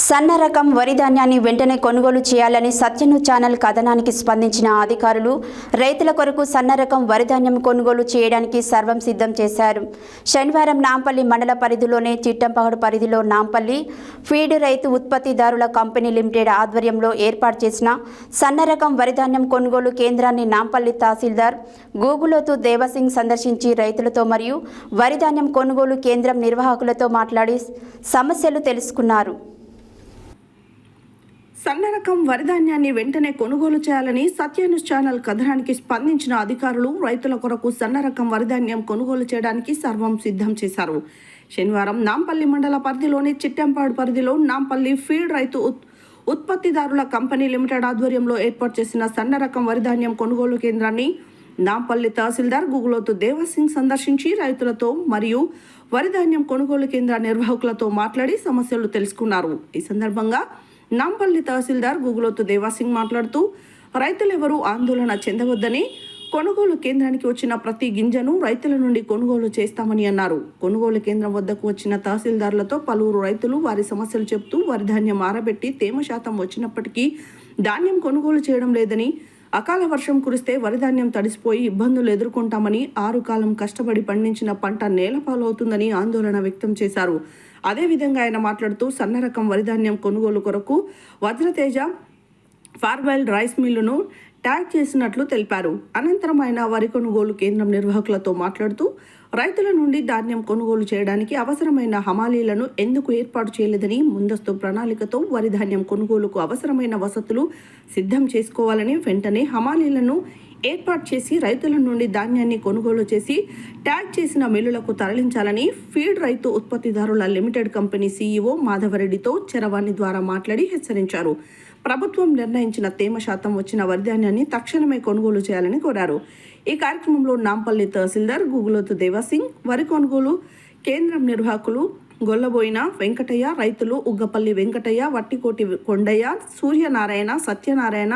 సన్న రకం వరి ధాన్యాన్ని వెంటనే కొనుగోలు చేయాలని సత్యను ఛానల్ కథనానికి స్పందించిన అధికారులు రైతుల కొరకు సన్న రకం వరి ధాన్యం కొనుగోలు చేయడానికి సర్వం సిద్ధం చేశారు. శనివారం నాంపల్లి మండల పరిధిలోనే చిట్టంపగడు పరిధిలో నాంపల్లి ఫీడ్ రైతు ఉత్పత్తిదారుల కంపెనీ లిమిటెడ్ ఆధ్వర్యంలో ఏర్పాటు చేసిన సన్న రకం వరి ధాన్యం కొనుగోలు కేంద్రాన్ని నాంపల్లి తహసీల్దార్ గూగులోతు దేవసింగ్ సందర్శించి రైతులతో మరియు వరి ధాన్యం కొనుగోలు కేంద్రం నిర్వాహకులతో మాట్లాడి సమస్యలు తెలుసుకున్నారు. సన్న రకం వరిధాన్యాన్ని వెంటనే కొనుగోలు చేయాలని సత్యాన్యూస్ ఛానల్ కథనానికి స్పందించిన అధికారులు రైతుల కొరకు సన్న రకం వరిధాన్యం కొనుగోలు చేయడానికి సర్వం సిద్ధం చేశారు. శనివారం నాంపల్లి మండల పరిధిలోని చిట్టెంపాడు పరిధిలో నాంపల్లి ఫీడ్ రైతు ఉత్- ఉత్పత్తిదారుల కంపెనీ లిమిటెడ్ ఆధ్వర్యంలో ఏర్పాటు చేసిన సన్న రకం వరిధాన్యం కొనుగోలు కేంద్రాన్ని నాంపల్లి తహసీల్దార్ గుగులోతు దేవసింగ్ సందర్శించి రైతులతో మరియు వరిధాన్యం కొనుగోలు కేంద్ర నిర్వాహకులతో మాట్లాడి సమస్యలు తెలుసుకున్నారు. ఈ సందర్భంగా నాంపల్లి తహసీల్దార్ గుగులోతు దేవాసింగ్ మాట్లాడుతూ రైతులెవరూ ఆందోళన చెందవద్దని కొనుగోలు కేంద్రానికి వచ్చిన ప్రతి గింజను రైతుల నుండి కొనుగోలు చేస్తామని అన్నారు. కొనుగోలు కేంద్రం వద్దకు వచ్చిన తహసీల్దార్లతో పలువురు రైతులు వారి సమస్యలు చెప్తూ వరి ధాన్యం ఆరబెట్టి తేమ శాతం వచ్చినప్పటికీ ధాన్యం కొనుగోలు చేయడం లేదని అకాల వర్షం కురిస్తే వరి ధాన్యం తడిసిపోయి ఇబ్బందులు ఎదుర్కొంటామని ఆరు కాలం కష్టపడి పండించిన పంట నేలపాలవుతుందని ఆందోళన వ్యక్తం చేశారు. అదేవిధంగా ఆయన మాట్లాడుతూ సన్న రకం వరిధాన్యం కొనుగోలు కొరకు వజ్రతేజ ఫార్వెల్ రైస్ మిల్లును ట్యాగ్ చేసినట్లు తెలిపారు. అనంతరం ఆయన వరి కొనుగోలు కేంద్రం నిర్వాహకులతో మాట్లాడుతూ రైతుల నుండి ధాన్యం కొనుగోలు చేయడానికి అవసరమైన హమాలీలను ఎందుకు ఏర్పాటు చేయలేదని ముందస్తు ప్రణాళికతో వరి ధాన్యం కొనుగోలుకు అవసరమైన వసతులు సిద్ధం చేసుకోవాలని వెంటనే హమాలీలను ఏర్పాటు చేసి రైతుల నుండి ధాన్యాన్ని కొనుగోలు చేసి ట్యాగ్ చేసిన మిల్లులకు తరలించాలని ఫీడ్ రైతు ఉత్పత్తిదారుల లిమిటెడ్ కంపెనీ సీఈఓ మాధవరెడ్డితో చరవాణి ద్వారా మాట్లాడి హెచ్చరించారు. ప్రభుత్వం నిర్ణయించిన తేమ శాతం వచ్చిన వరిధాన్యాన్ని తక్షణమే కొనుగోలు చేయాలని కోరారు. ఈ కార్యక్రమంలో నాంపల్లి తహసీల్దార్ గుగులోతు దేవసింగ్ వరి కొనుగోలు కేంద్రం నిర్వాహకులు గొల్లబోయిన వెంకటయ్య రైతులు ఉగ్గపల్లి వెంకటయ్య వట్టికోటి కొండయ్య సూర్యనారాయణ సత్యనారాయణ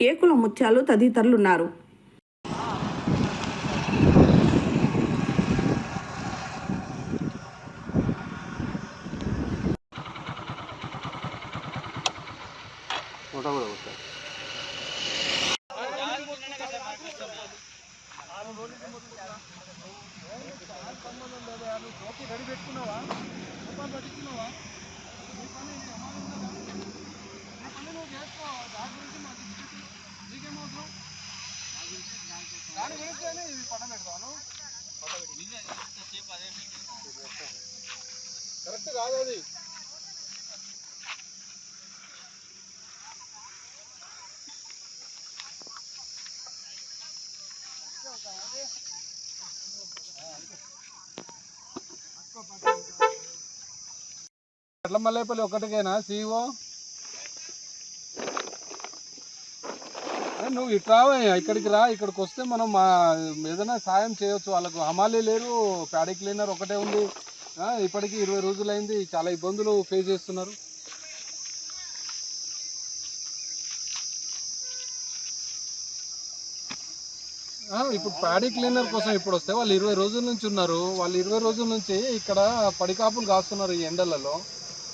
ఏకుల ముత్యాలు తదితరులున్నారు. కరెక్ట్ కాదు అది. ఎట్ల మల్లేపల్లి ఒకటికేనా సీఓ నువ్వు ఇట్లా ఇక్కడికి రా ఇక్కడికి వస్తే మనం మా ఏదైనా సాయం చేయొచ్చు. వాళ్ళకు హమాలీ లేరు ప్యాడీ క్లీనర్ ఒకటే ఉంది. ఇప్పటికీ ఇప్పటికి ఇరవై రోజులైంది చాలా ఇబ్బందులు ఫేస్ చేస్తున్నారు. ఇప్పుడు ప్యాడీ క్లీనర్ కోసం ఇప్పుడు వస్తే వాళ్ళు ఇరవై రోజుల నుంచి ఉన్నారు. వాళ్ళు ఇరవై రోజుల నుంచి ఇక్కడ పడికాపులు కాస్తున్నారు ఈ ఎండలలో.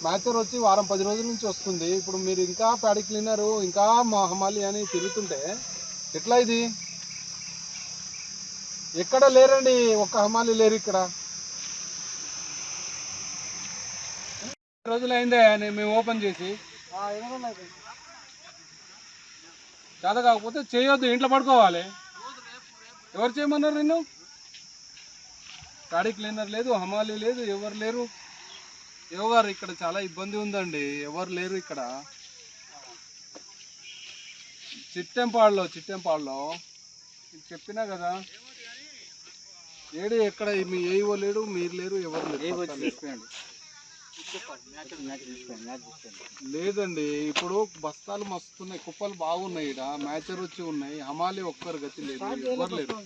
మ్యాచర్ వచ్చి వారం పది రోజుల నుంచి వస్తుంది. ఇప్పుడు మీరు ఇంకా ప్యాడీ క్లీనరు ఇంకా మా హమాలి అని తిరుగుతుంటే ఎట్లా ఇది? ఎక్కడ లేరండి? ఒక్క హమాలి లేరు ఇక్కడ. రోజులైందే మేము ఓపెన్ చేసి? చేత కాకపోతే చేయొద్దు ఇంట్లో పడుకోవాలి. ఎవరు చేయమన్నారు నిన్ను? గాడి క్లీనర్ లేదు హమాలి లేదు ఎవరు లేరు? గారు ఇక్కడ చాలా ఇబ్బంది ఉందండి. ఎవరు లేరు ఇక్కడ. చిట్టెంపాడులో చిట్టెంపాడులో. చెప్పినా కదా. ఏడు ఎక్కడ మీ ఏవో లేడు మీరు లేరు ఎవరు లేరు. లేదండి ఇప్పుడు బస్తాలు మస్తున్నాయి కుప్పలు బాగున్నాయి ఇక్కడ మ్యాచర్ వచ్చి ఉన్నాయి హమాలి ఒక్కరు గతి లేదు ఎవరు లేరు.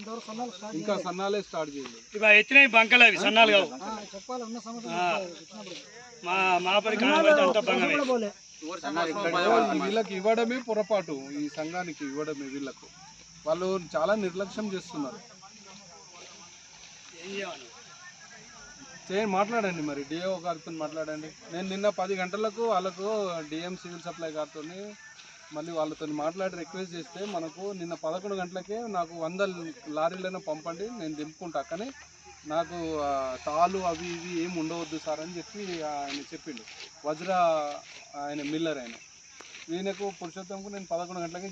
ఇంకా సన్నాలే స్టార్ట్ చేయలేదు బంకలు అవి సన్నాలు కావు. మా వీళ్ళకి ఇవ్వడమే పొరపాటు ఈ సంఘానికి ఇవ్వడమే వీళ్ళకు. వాళ్ళు చాలా నిర్లక్ష్యం చేస్తున్నారు. ఏం చేయాలి చేయండి మాట్లాడండి మరి. డిఓ గారితో మాట్లాడండి. నేను నిన్న పది గంటలకు వాళ్ళకు డిఎం సివిల్ సప్లై గారితో మళ్ళీ వాళ్ళతో మాట్లాడి రిక్వెస్ట్ చేస్తే మనకు నిన్న పదకొండు గంటలకే నాకు వంద లారీలను పంపండి నేను దింపుకుంటా. కానీ నాకు తాళ్ళు అవి ఇవి ఏం ఉండవద్దు సార్ అని చెప్పి ఆయన చెప్పిండు. వజ్ర ఆయన మిల్లర్ ఆయన. ఈయనకు పురుషోత్తంకు నేను పదకొండు గంటలకి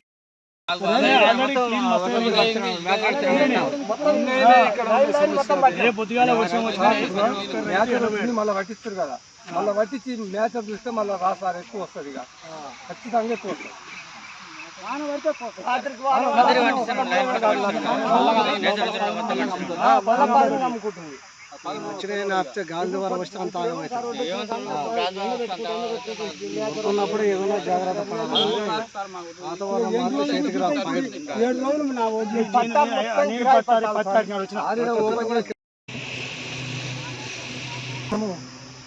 మళ్ళీ పట్టిస్తారు కదా. మళ్ళీ పట్టించి మ్యాచర్ చూస్తే మళ్ళీ రాసారు ఎక్కువ వస్తుంది ఇక. ఖచ్చితంగా ఎక్కువ వస్తుంది. ఆ, మళ్ళా పది అమ్ముకుంటుంది ఉన్నప్పుడు ఏదైనా జాగ్రత్త పడాలి. వాతావరణం మాత్రం చేతికి రాదు.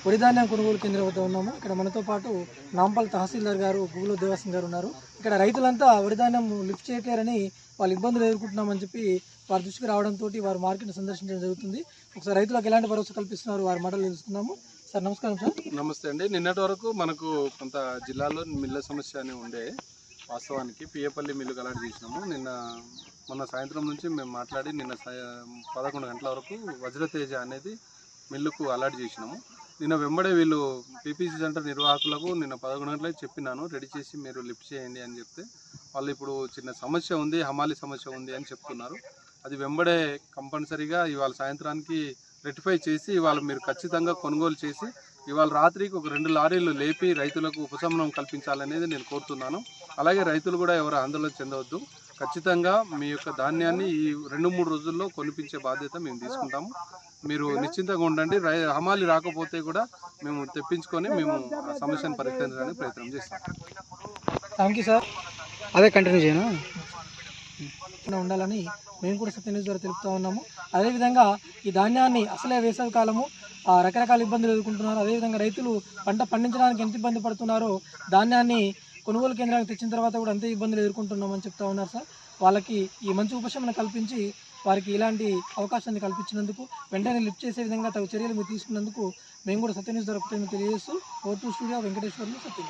వరిధాన్యం కొనుగోలు కేంద్రం వద్ద ఉన్నాము. ఇక్కడ మనతో పాటు నాంపల్ తహసీల్దార్ గారు గుగులు దేవసింగ్ గారు ఉన్నారు. ఇక్కడ రైతులంతా వరిధాన్యం లిఫ్ట్ చేయట్లేరని వాళ్ళు ఇబ్బందులు ఎదుర్కొంటున్నామని చెప్పి వారి దృష్టికి రావడంతో వారు మార్కెట్ సందర్శించడం జరుగుతుంది. ఒకసారి రైతులకు ఎలాంటి భరోసా కల్పిస్తున్నారు? వారి మాటలు తెలుసుకున్నాము సార్ నమస్కారం సార్. నమస్తే అండి. నిన్నటి వరకు మనకు కొంత జిల్లాలో మిల్ల సమస్య అని ఉండే వాస్తవానికి పియ్యపల్లి మిల్లు అలాంటి చేసినాము. నిన్న మొన్న సాయంత్రం నుంచి మేము మాట్లాడి నిన్న సాయ- పదకొండు గంటల వరకు వజ్రతేజ అనేది మిల్లుకు అలాట్ చేసినాము. నిన్న వెంబడే వీళ్ళు పీపీసీ సెంటర్ నిర్వాహకులకు నిన్న పదకొండు గంటలకు చెప్పినాను. రెడీ చేసి మీరు లిఫ్ట్ చేయండి అని చెప్తే వాళ్ళు ఇప్పుడు చిన్న సమస్య ఉంది హమాలి సమస్య ఉంది అని చెప్తున్నారు. అది వెంబడే కంపల్సరీగా ఇవాళ సాయంత్రానికి రెటిఫై చేసి ఇవాళ మీరు ఖచ్చితంగా కొనుగోలు చేసి ఇవాళ రాత్రికి ఒక రెండు లారీలు లేపి రైతులకు ఉపశమనం కల్పించాలనేది నేను కోరుతున్నాను. అలాగే రైతులు కూడా ఎవరు ఆందోళన చెందవద్దు. ఖచ్చితంగా మీ యొక్క ధాన్యాన్ని ఈ రెండు మూడు రోజుల్లో కొనిపించే బాధ్యత మేము తీసుకుంటాము. మీరు నిశ్చింతగా ఉండండి. రై హమాలి రాకపోతే కూడా మేము తెప్పించుకొని మేము ఆ సమస్యను పరిష్కరించడానికి ప్రయత్నం చేస్తాం. Thank you sir. అదే కంటిన్యూ చేయను? ఉండాలని మేము కూడా సత్య న్యూస్ ద్వారా తెలుపుతూ ఉన్నాము. అదేవిధంగా ఈ ధాన్యాన్ని అసలే వేసవి కాలము ఆ, రకరకాల ఇబ్బందులు ఎదుర్కొంటున్నారు. అదేవిధంగా రైతులు పంట పండించడానికి ఎంత ఇబ్బంది పడుతున్నారో ధాన్యాన్ని కొనుగోలు కేంద్రానికి తెచ్చిన తర్వాత కూడా అంతే ఇబ్బందులు ఎదుర్కొంటున్నామని చెప్తా ఉన్నారు సార్. వాళ్ళకి ఈ మంచి ఉపశమనం కల్పించి వారికి ఇలాంటి అవకాశాన్ని కల్పించినందుకు వెంటనే లిఫ్ట్ చేసే విధంగా తగు చర్యలు మీరు తీసుకున్నందుకు మేము కూడా సత్య ద్వారా తెలియజేస్తూ O two studio Venkateswarlu Satya